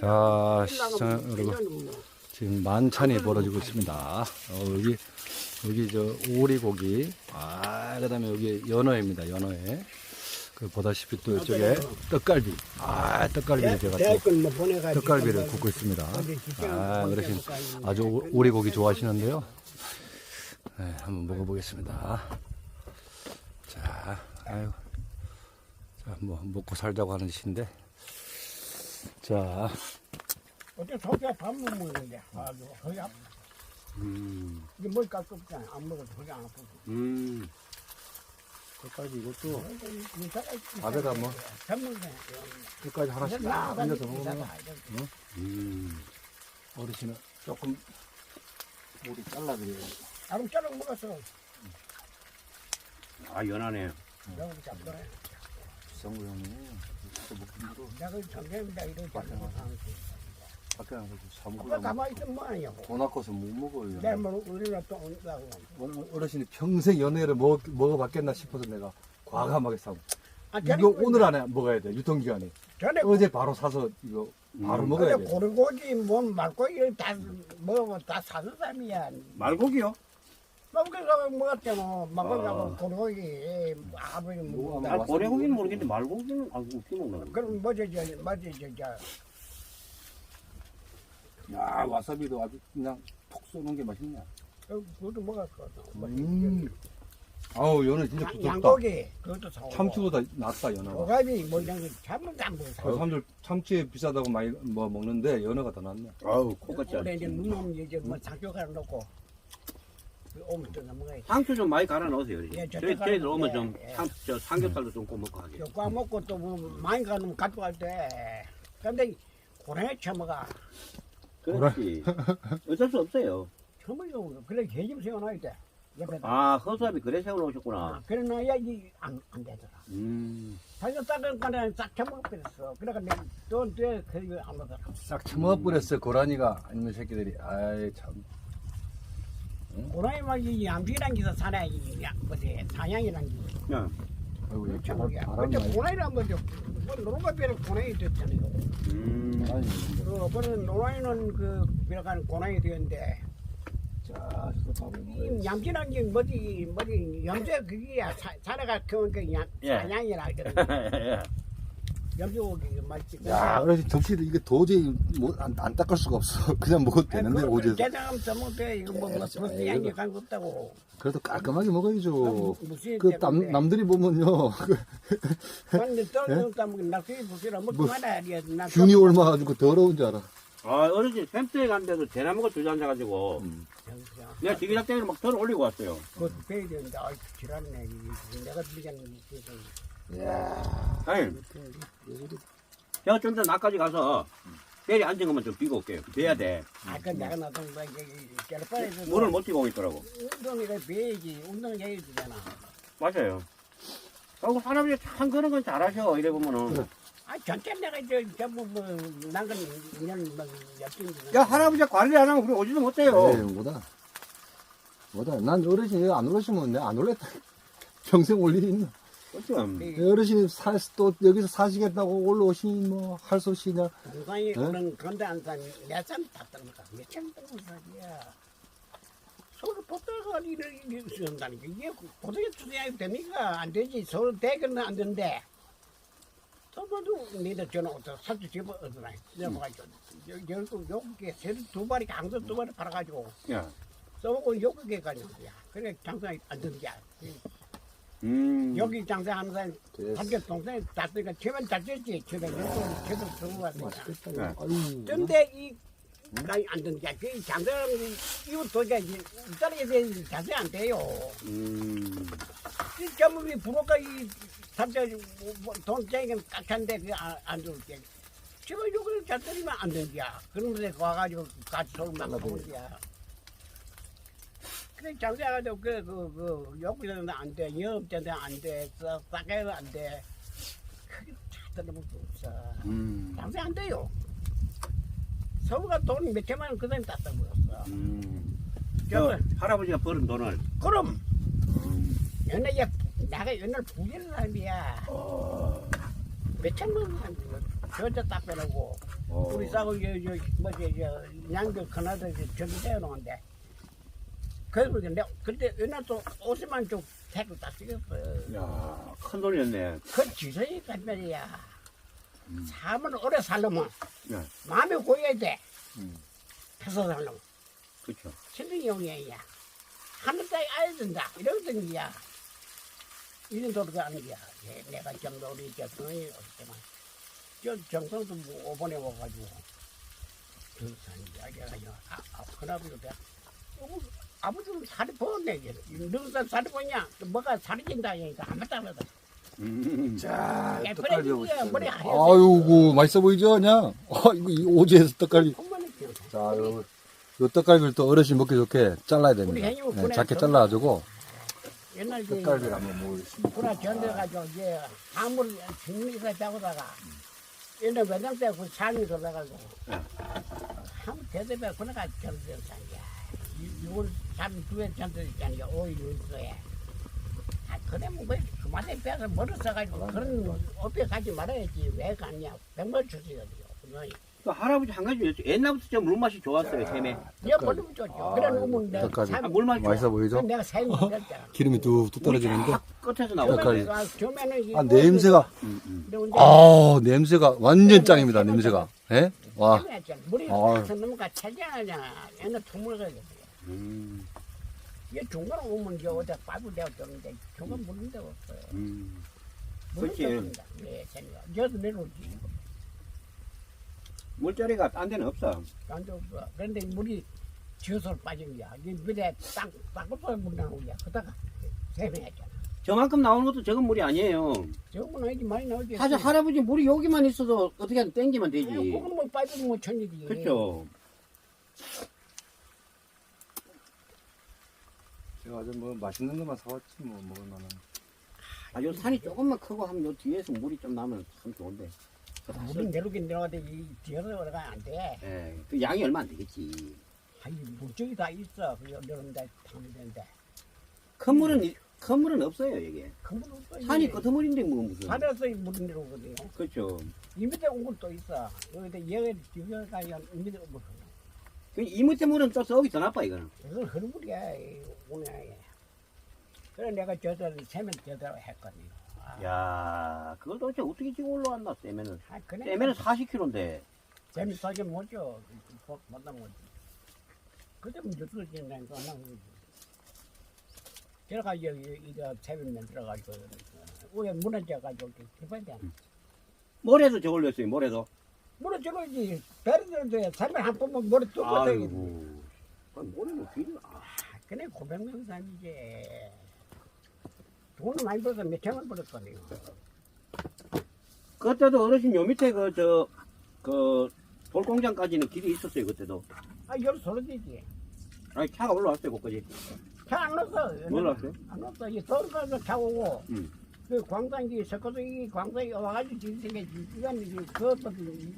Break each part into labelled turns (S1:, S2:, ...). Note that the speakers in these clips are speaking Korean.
S1: 자, 시청 여러분. 지금 만찬이 벌어지고 있습니다. 어, 여기, 여기 저 오리고기, 아, 그 다음에 여기 연어입니다, 연어에. 그 보다시피 또 이쪽에 떡갈비, 아, 떡갈비를 제가
S2: 또뭐
S1: 떡갈비를 굽고 있습니다. 아, 어르신 아주 오- 오리고기 좋아하시는데요. 네, 한번 먹어보겠습니다. 자, 아유. 자, 뭐, 먹고 살자고 하는 짓인데. 자,
S2: 어째 속에 밥 못 먹는데 아주. 허리 아파
S1: 음,
S2: 이게 뭘 깎고 없잖아 안 먹어도 허리 안 아프고.
S1: 음. 떡갈비 이것도 밥에다 뭐?
S2: 전문가
S1: 끝까지 하나씩 딱 얹어서 먹으면, 음. 어르신은 조금, 우리 잘라드려요.
S2: 아름 자르고 먹었어.
S3: 아 연하네.
S1: 거 형님.
S2: 내가 정경이다 이러고 자르고
S1: 밖에 나가서 사
S2: 아빠
S1: 먹으려고.
S2: 가만히 있으면 뭐하냐고
S1: 돈 아까워서 못 먹어요.
S2: 내뭐 우리가 또 온다고
S1: 오늘 어르신이 평생 연애를 먹, 먹어봤겠나 싶어서 내가 과감하게 사고.
S2: 아,
S1: 이거 오늘 안에 먹어야 돼, 유통기간에.
S2: 전에
S1: 어제 바로 사서 이거 바로
S3: 음.
S1: 먹어야 돼.
S2: 고르고기 뭐 말고기 다 먹으면 다 사는 사람이야
S3: 말고기요?
S2: 먹으려고 먹었잖아 먹으려고
S3: 아.
S2: 고르고기 아버지
S1: 뭐
S2: 먹고
S3: 아 고래고기는 모르겠는데 말고기는 아 어떻게 먹는 거야?
S2: 그럼 뭐지 저 뭐지 저저
S1: 야, 와사비도 아주 그냥 톡 쏘는 게 맛있네.
S2: 그것도 먹었거든
S1: 음. 아우, 연애 진짜
S2: 양-
S1: 부럽다.
S2: 양고기 그것도 사고
S1: 참치보다 낫다, 연어가.
S2: 뭐 이런 거 참은 안 먹어
S1: 아, 사람들 참치 비싸다고 많이 뭐 먹는데 연어가 더 낫네.
S3: 아우 코같이
S2: 올해 이제 눈 오면 이제 뭐 갈아 놓고 그 오면 또 넘어가야지
S3: 상추 좀 많이 갈아 넣으세요.
S2: 예, 저
S3: 저희 저희들 오면
S2: 예,
S3: 좀
S2: 예.
S3: 상, 저 삼겹살도 좀 구워 먹고 하게.
S2: 요과 먹고 또 뭐 많이 가면 가져갈 때 근데 고랭이 처먹어
S3: 그렇지. 어쩔 수 없어요.
S2: 처먹어 그래 개좀 세워놔야 돼 옆에다
S3: 아 허수아비 그래 세워놓으셨구나.
S2: 아, 그래 놔야지 안, 안 되더라
S3: 음.
S2: 자기가 닦은 거는 싹 처먹어버렸어 그래가 내가 또또 그거 안 먹더라
S1: 싹 처먹어버렸어, 고라니가. 아니면 새끼들이. 아이, 참.
S2: 고라니 막이 얌전한 게서 사나이 야, 뭐지 사냥이란 게
S3: 야.
S1: 아이고, 얘
S2: 근데
S1: 많이.
S2: 고라니란 거죠 뭐 노루가비는 고라니 됐잖아요
S3: 음.
S1: 바람이 있는데.
S2: 그 번은 노라니는 그 비락하는 고라니 되었는데
S1: 자,
S2: 이. 얌전한 게 뭐지 뭐지 염제 그게야 사- 사내가 키운 그 양-
S3: 예.
S2: 사냥이라 하거든 염소고기 맛있지
S1: 야, 어르신 접시를 이게 도저히 뭐, 안, 안 닦을 수가 없어. 그냥 먹어도 되는데, 오지에서.
S2: 대장하면 써먹대 이거 뭐
S1: 예,
S2: 무슨
S1: 아이고.
S2: 양이 간거 없다고
S1: 그래도 깔끔하게 먹어야죠.
S2: 무슨
S1: 그 남, 남들이 보면요. 그
S2: 근데 낙지 부시라 뭐
S1: 뭐,
S2: 돼
S1: 균이 올마가지고 더러운 줄 알아.
S3: 아 어르신 샘터에 갔는데도 대나무가 주저앉아가지고
S1: 음.
S3: 내가 지기작대기를 막 덜어 올리고 왔어요.
S2: 그거 배야 되는데 아이 지랄네 내가
S1: 야
S3: 아니 제가 좀 나까지 가서 배리 앉은 것만 좀 비고 올게요. 배야 돼.
S2: 아까 내가 거 이게 갤빠에서
S3: 물을 못 뛰고 있더라고.
S2: 운동이라 배야지 운동 해야 되잖아
S3: 맞아요. 그리고 할아버지 참 그런 건 잘하셔. 이래 보면은.
S2: 아 전체 내가 저 전부 뭐 난건 인연 뭐 엮인
S3: 야 할아버지 관리 안 하면 우리 오지도 못해요.
S1: 네, 뭐다. 뭐다. 난 어르신이 안 올라시면 내가 안 올랬다. 평생 올 일이 있나.
S3: 그렇죠.
S1: 어르신이 사, 또 여기서 사시겠다고 올라오시니 뭐 할 수 없이냐.
S2: 동상이
S1: 네?
S2: 오는 건데 한산 내산 다. 떠나가 몇천 동산이야. 서울 보다가 일을 쓰는다니까 이게 보도에 투자해도 됩니까? 안 되지. 서울 대교는 안 된대 또봐도 니들 전화 오다. 살도 집어 얻어라. 넘어가지고 결국 요게 세를 두 마리 강도 두 마리 팔아가지고
S3: 야.
S2: 써먹고 요게 가지고 야 그래 장사 안 된다
S3: 음.
S2: 여기 장사하는. 삼겹 동생이 다 뜨니까 최면 잘 됐지 최면 최면 최면 들고.
S1: 아유.
S2: 근데 이 가이 안 게, 그 장사람이 이거 도저히 따르게 되 자세 안 돼요.
S3: 음.
S2: 이 전부이 부모가 이 삼자 돈 쟁이는 깍한데 그안 줄게. 지금 이걸 잘 때리면 안 되는 거야. 그러면서 와가지고 같이 소리만 하는 거야. 그래 장사가지고 그그 그 욕구는 안 돼, 영업자는 안 돼, 싸게는 안 돼. 그게 다 들어볼 수 없어.
S3: 음.
S2: 장사 안 돼요. 서울가 돈 몇 천만 원 그다음에 다 써버렸어.
S3: 음.
S2: 저,
S3: 저 할아버지가 벌은 돈을
S2: 그럼 옛날에 얘 내가 옛날 부자는 사람이야. 몇 천만 원 저저 딱 빼놓고
S3: 어.
S2: 우리 싸고 저저 뭐지 저 양교 큰아들 저기 떼어놓은데 그래서 내가 그때 옛날 또 50만 쪽 택을 다 찍었어.
S3: 야, 큰 돈이었네.
S2: 그 지선이 간 말이야. 삶을 오래 살려면
S3: 네.
S2: 마음이 고여야 돼.
S1: 음.
S2: 해서 살려면
S3: 그렇죠.
S2: 신경용이야. 하늘 땅에 아야 된다. 이러던 거야. 이런 도리가 아닌 거야. 예, 내가 저 성이 없지만 저 정성도 뭐 오번에 와가지고 그 이야기해가지고 아, 아 그나저나 내가 어, 아버지는 살이 보네. 너가 살이 보냐? 또 뭐가 살이 찐다 안 맞다 그러다.
S3: 음.
S1: 자,
S2: 예,
S1: 떡갈비
S2: 하얘.
S1: 아유고 맛있어 보이죠, 그냥. 아, 이거 이 오지에서 떡갈비. 자, 요, 요 떡갈비를 또 어르신 먹기 좋게 잘라야 됩니다.
S2: 우리 형님은
S1: 네, 작게
S2: 좀-
S1: 잘라가지고
S2: 옛날 그
S1: 떡갈비를 한번 먹어보겠습니다.
S2: 구나 견뎌가지고 이제 아무리 중립에서 잡으다가 옛날 매장 때그 산이 돌아가지고
S3: 네.
S2: 한번 대대배 구나가 견뎌 산이야. 이걸 산 두에 견뎌있잖아요. 오일 윤서에. 아, 그래 뭐 그만에 빼서 머리 써가지고 그런 업에 가지 말아야지 왜 가냐. 백만 주세요.
S3: 또 할아버지 한 가지 여쭤 옛날부터 저 물맛이 좋았어요, 샘에.
S2: 얘 머리 좋죠. 그래 놓으면 내가.
S3: 아,
S2: 산-
S3: 물맛이 좋아.
S1: 맛있어 보이죠?
S2: 내가 살이 됐잖아.
S1: 기름이 뚝뚝 떨어지는데.
S3: 끝에서 나오고.
S1: 떡갈비.
S2: 교면은
S1: 아, 냄새가.
S3: 음, 음.
S1: 아, 냄새가 완전 짱입니다, 냄새가. 예? 와.
S2: 물이. 가서 넘어가 차지하냐. 얘는 통물가
S3: 음,
S2: 얘 중간 오면 저 어디 내가 줬는데 중간 물은 데가 없어요.
S3: 음.
S2: 물은. 줬습니다. 예, 재미가. 저도 내려오지.
S3: 물자리가 딴 데는 없어.
S2: 안도 없어. 그런데 물이 지어서 빠진 거야. 이 물에 땅, 땅부터 물 나오는 거야. 그다가 세매했잖아.
S3: 저만큼 나오는 것도 적은 물이 아니에요.
S2: 저건 아니지 많이 나오지.
S3: 사실 할아버지 물이 여기만 있어도 어떻게든 땡기면 되지.
S2: 그건 뭐 빠지면 뭐 천일이지.
S3: 그렇죠.
S1: 제가 아주 뭐 맛있는 것만 사왔지, 뭐, 먹을 만한.
S3: 아, 요 산이 조금만 크고 하면 요 뒤에서 물이 좀 나면 참 좋은데.
S2: 물은 내려오긴 내려가도 이 뒤에서 올라가면 안 돼.
S3: 예, 그 양이 얼마 안 되겠지.
S2: 아니 물적이 다 있어. 그래 내려온다 타면 되는데.
S3: 큰 물은 이- 큰 물은 없어요 여기.
S2: 큰 물은 없어.
S3: 산이. 끄트머리인데 뭐 무슨.
S2: 산에서 이 물이 내려오거든요.
S3: 그렇죠.
S2: 이 밑에 온 것도 있어. 여기다 얘가 뒤에가 이 밑에 온 거.
S3: 그 이무태 물은 또 썩이 더 나빠 이거는.
S2: 이건 흐른 물이야. 이 오늘. 그래 내가 저들 세면 저대로 했거든요. 아,
S3: 야, 그걸 도대체 어떻게 지고 올라왔나 떼면은.
S2: 아, 그래.
S3: 떼면은 40kg인데.
S2: 재밌어하게 못죠. 못나 못지. 그때 뭐 유튜브 찍는 거 하나 그러지. 들어가 여기 이거 세면면 들어가지고 위에 무너져가지고 기반대.
S3: 모래도 저걸 넣었어요 모래도.
S2: 무너져가지. 배르는데 세면 한 번만 머리 뚫고.
S3: 아이고. 아, 모래는 길어. 아,
S2: 그래 고백명 사람이지. 돈을 많이 벌어서 몇 천원 벌었거든요.
S3: 그때도 어르신 요 밑에 그 저 그 돌공장까지는 길이 있었어요 그때도.
S2: 아, 여기 소리지지.
S3: 아니 차가 올라왔어요 거기까지.
S2: 차 안 넣었어.
S3: 올라왔어요?
S2: 안 넣었어. 이 서울 가서 차 오고,
S3: 응.
S2: 그 광산기, 석고동이 광산이 와가지고 지금 기간이 그것도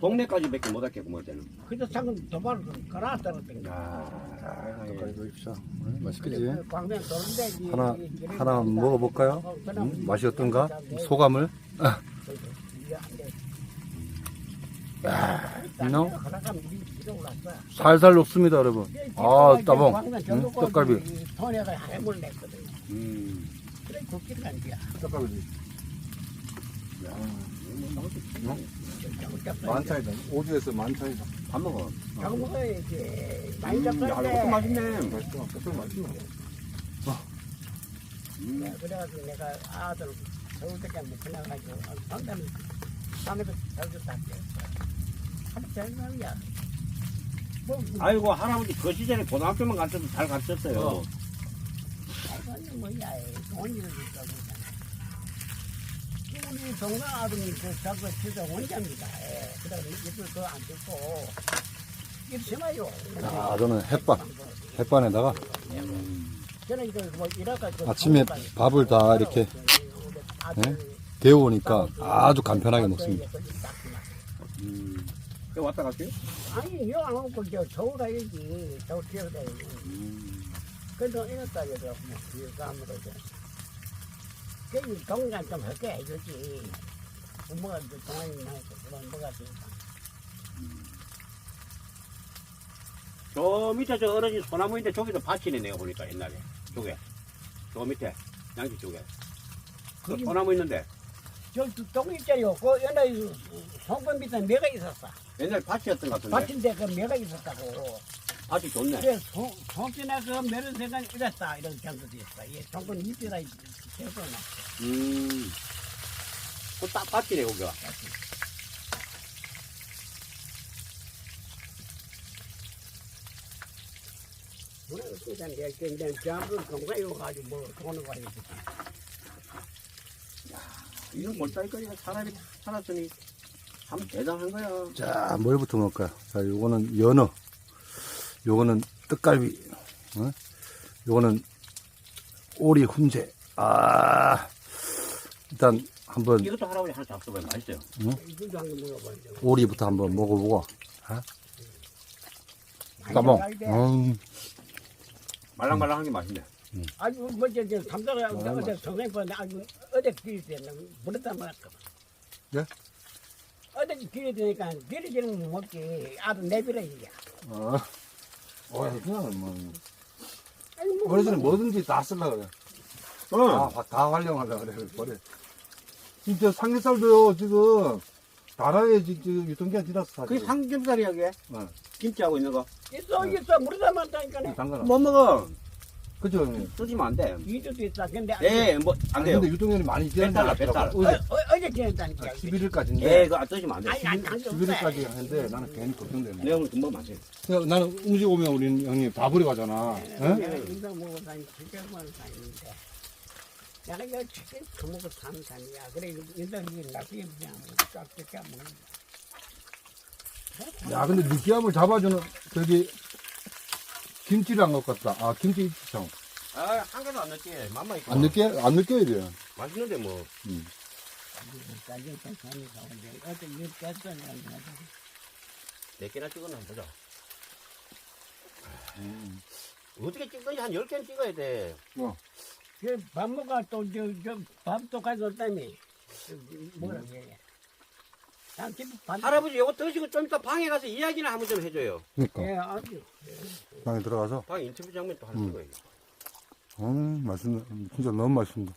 S3: 동네까지 밖에 못 왔겠고 뭐 때는.
S2: 그저 상은 도발을 갈아 떨어진 거.
S3: 야,
S1: 떡갈비 보십시오. 응, 맛있겠지?
S2: 그 광산 도는데 이-
S1: 하나, 하나 먹어볼까요?
S2: 어,
S1: 응? 맛이 어떤가?
S2: 이-
S1: 소감을?
S2: 가다가면 이 길에 올랐어.
S1: 살살 녹습니다, 여러분. 아, 따봉.
S2: 전도권
S1: 떡갈비.
S3: 음.
S2: 거야.
S1: 떡갈비.
S2: 저거
S1: 만차이다. 오주에서 만차이다.
S3: 밥 먹어.
S2: 저거 먹어야지. 많이
S3: 음, 야,
S2: 잡혔는데.
S3: 이것도 맛있네.
S1: 맛있어. 떡갈비 맛있어.
S3: 음.
S2: 네, 그래가지고 내가 아들 서울대까지 못 끝나가지고 상담 밤에도 다 뺐어. 하루 종일 말이야. 뭐,
S3: 아이고 할아버지 그 시절에 고등학교만 갔어도 잘 갔었어요.
S1: 어.
S2: 아이고, 뭐야, 일을 있다고. 우리 동네 아들이 그 저거 진짜 원자입니다. 예. 그래서 이걸 더안 듣고 이게 심해요.
S1: 아, 저는 햇반. 햇반에다가
S2: 저는 이거 뭐 이라가 그
S1: 아침에 밥을 다 이렇게
S2: 아들
S1: 데워오니까 아주 간편하게 먹습니다.
S3: 음. 그 왔다 갔어요?
S2: 아니 여안 오고 저 서울 가야지 서울 뛰어가야지
S3: 음.
S2: 그래도 이래서 뭐 이거 아무래도 그 동장 좀 할게 해주지. 부모가 이제 동안이 나서 그런 뭐가 되니까.
S3: 저 밑에 저 어르신 소나무인데 저기도 밭이네 내가 보니까 옛날에. 저게. 저 밑에. 양지 쪽에. 그
S2: 거기
S3: 소나무 있는데.
S2: 저똥 있잖아요. 그 옛날에 송건 밑에 매가 있었어.
S3: 옛날 밭이었던 것 같은데.
S2: 밭인데 그 매가 있었다고.
S3: 밭이 좋네
S2: 그래 송 송진아 그 매는 생각 이랬다 이런 경우도 있어. 이 송건 밑에다 대고
S3: 음. 그딱 밭이네 거기가
S2: 뭐라 그러니까 내가 그냥 jam을 동사에 가지고 뭐 돈을 가지고
S3: 이런 몰다리까지 사람이 살았으니 참 대단한 거야
S1: 자, 뭘부터 먹을까요? 자, 요거는 연어. 요거는 떡갈비. 어? 요거는 오리 훈제. 아, 일단 한번
S3: 이것도 할아버지 하나 잡숴봐요 맛있어요
S2: 이거 한번 먹어봐야 돼.
S1: 오리부터 한번 먹어보고. 어? 까먹. 음,
S3: 말랑말랑한 게 맛있네
S2: 아주 뭐저 저 삼자가 어제 선생님 보는데 아주 어제 길이 되는 버렸다 말았거든.
S1: 예?
S2: 어제 길이 되니까 길이 되는 거 먹지. 아주 내비라 이게.
S1: 어. 어, 그냥 뭐.
S2: 아니 뭐.
S1: 어르신은 뭐든지 다 쓰려고 그래.
S3: 어.
S1: 다, 다 활용하려고 그래. 버려. 진짜 삼겹살도요, 지금. 나라에 지금 유통기한 지났어.
S3: 그게 삼겹살이야 그게
S1: 어.
S3: 김치하고 있는 거못
S2: 있어 있어 버렸다 말다니까.
S1: 잠깐만.
S3: 먹어
S1: 그죠, 형님?
S3: 쓰시면 안돼
S2: 이주도 있어. 근데
S3: 예뭐 안
S1: 아니,
S3: 돼요
S1: 근데 유통기한이 많이
S3: 뱃살.
S2: 어, 어, 어제 지냈다니까.
S1: 11일까지인데.
S3: 예 그거 안 쓰시면 안 돼
S2: 아니 아니 안
S1: 11일까지 하는데 나는 괜히 걱정되네.
S3: 내가 오늘 금방 마세요
S1: 그냥 나는 음식 오면 우리 형님 다 버려 가잖아.
S2: 내가 인상 먹고 다니 치킨만 다니는데. 내가 이거 치킨 처먹고 사는 사람이야. 그래 인상이 나중에 그냥 쫙쫙 먹는
S1: 야, 근데 느끼함을 잡아주는 저기 김치를 안 갖고 갔다. 아, 김치 있죠.
S3: 아한 개도 안 넣게 맘만 있고
S1: 안 느끼 안 느껴야 돼.
S3: 맛있는데 뭐
S2: 가격도 사는 가운데 어제 일 깼더니
S3: 몇 개나 찍었나 한번 보자. 어떻게 찍든지 한 10개는 찍어야 돼.
S2: 그밥 먹어 또저 밥도 가져왔다며 뭐라 그래
S3: 할아버지 이거 드시고 좀 이따 방에 가서 이야기나 한번 좀 해줘요.
S1: 그러니까
S2: 예 아주
S1: 방에 들어가서
S3: 방 인터뷰 장면 또 하나
S1: 음.
S3: 찍어요.
S1: 음, 맛있네. 진짜 너무 맛있습니다.